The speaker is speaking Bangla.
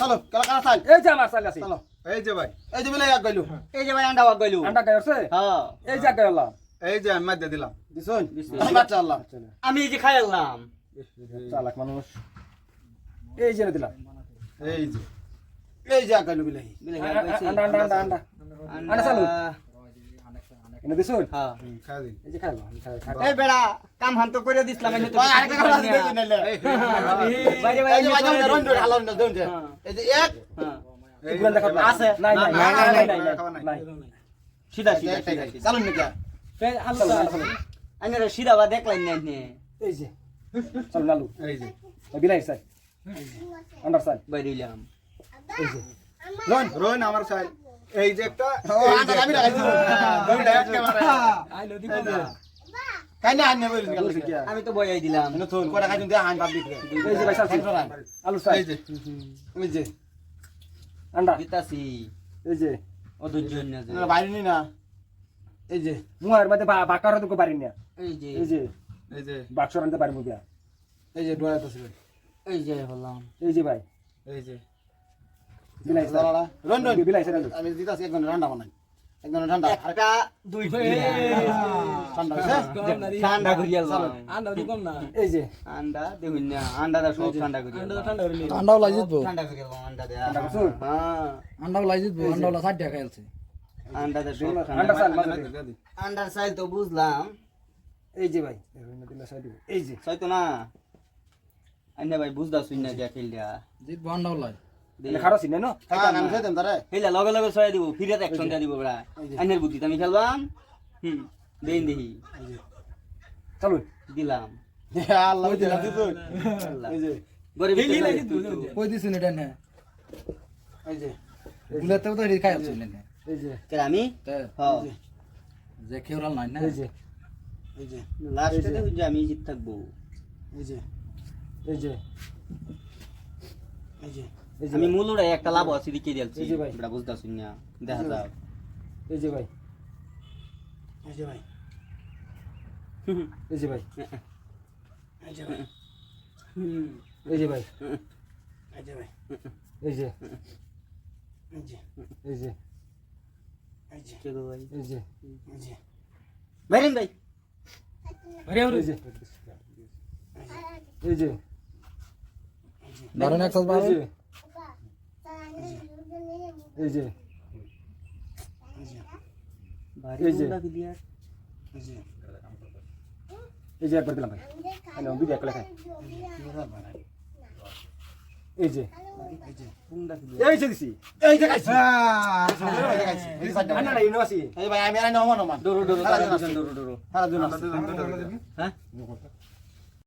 চলো কালা কালা চাল এই যে আমার চাল আছে চলো এই যে ভাই। এই যে বিলাই আগ গইলো। এই যে ভাই আন্ডা আগ গইলু। আন্ডা গায়ছে হ্যাঁ। এই যে গায় আল্লাহ এই যে আমি মাদ্দা দিলাম। দিছুন? বিসমিল্লাহ। আমি বাচ্চা আল্লাহ। আমি এই যে খাই আনলাম চালাক মানুষ। এই যে দিলাম। এই যে। এই যে আগ গইলো বিলাই। আন্ডা আন্ডা আন্ডা। আন্ডা। আন্ডা চালু। এনে দিছুন হ্যাঁ খাওয়া দিন এই যে আমি খাই খাই এই বেড়া কাম হান তো করে দিছিলাম এই তো আরেকটা কালা আছে নাইলে বাইরে বাইরে রন ধরে হালাল না দেন হ্যাঁ। এই যে এক হ্যাঁ দেখা আছে নাই নাই নাই নাই নাই খাওয়া নাই। নাই সিধা সিধা একটাই সিধা খাইছি। চালুন নাকি চালু চালু চালু আমি রে সিধা বা দেখলাই না নে এই যে চালু নালু এই যে বিলাই চাই আন্ডার চাই বাইরে ইলাম এই যে রোহন রোহন আমার সাইল এই যে একটা ও আটা আমি না? আর? আমি তো বয়াই দিলাম। এনে থুন করে দিয়ে এই যে ভাই চালছি আলু চাই এই যে। এই যে। আন্ডা। এই যে। না না বাইরে নি না। এই যে। মুয়ের মধ্যে বাকার তো পারি না। এই যে। এই যে। এই যে। বাক্স আনতে পারি এই যে ডোয়া তো এই যে হলাম এই যে ভাই। এই যে বিলাই চাই দাঁড়া রন রন বিলাই চাই আলু আমি দিতাছি এক ঘণ্টা ঠান্ডা বানাই এক ঘণ্টা ঠান্ডা। আর একটা দুই ঠান্ডা হইছে? ঠান্ডা করিয়া ললাম এই যে। আন্ডা দেখুন না আন্ডাটা সব ঠান্ডা করিয়া ঠান্ডা আন্ডাও লাই জিতবো। ঠান্ডা করিয়া আন্ডা আন্ডা? হ্যাঁ। আন্ডাও লাই জিতবো আন্ডাও ষাট টাকা খেলছে আন্ডাটা সব আন্ডা চাল ঠান্ডা সাইজ তো বুঝলাম। এই যে ভাই এই যে না। আন্ডা ভাই বুঝদা শুন না দিয়া খেল দিয়া জিতবো আন্ডাও লাই খারো চিনে ন হ্যাঁ আমি হেলা লগে লগে ছয় দিব ফিরে অ্যাকশন দিয়া দিব বড়া আন্ডার বুদ্ধি আমি খেলবাম হুম দেই দেহি চালু দিলাম আল্লাহ দিলা এই যে গরিব কই দিছেন এটা নে এই যে বুলেতেও তো খাই আছে নে এই যে আমি হ্যাঁ যে খেউরাল নাই না এই যে এই যে লাস্টে যে আমি জিত থাকব এই যে এই যে এই যে আমি মূলটা একটা লাভ আছে দিকে। বড়া বুঝদা শুন না দেখা যাও এই যে ভাই এই যে ভাই এই যে ভাই এই যে ভাই এই যে ভাই এই যে ভাই এই যে এই যে এই যে এই যে চলো ভাই এই যে এই যে বাইরেন ভাই এই যে এই যে বারণ এক সাল এই যে। এই যে। এই যে। একবার দিলাম ভাই। হ্যালো দুই এক লেখায় এই যে এই যে। এই যে দিছি এই যে খাইছি এই যে খাইছি এই যে সাইড আন্ডা না ইনো এই ভাই আমি আর নমান নমান ডোরো ডোরো ডোরো ডোরো। হ্যাঁ?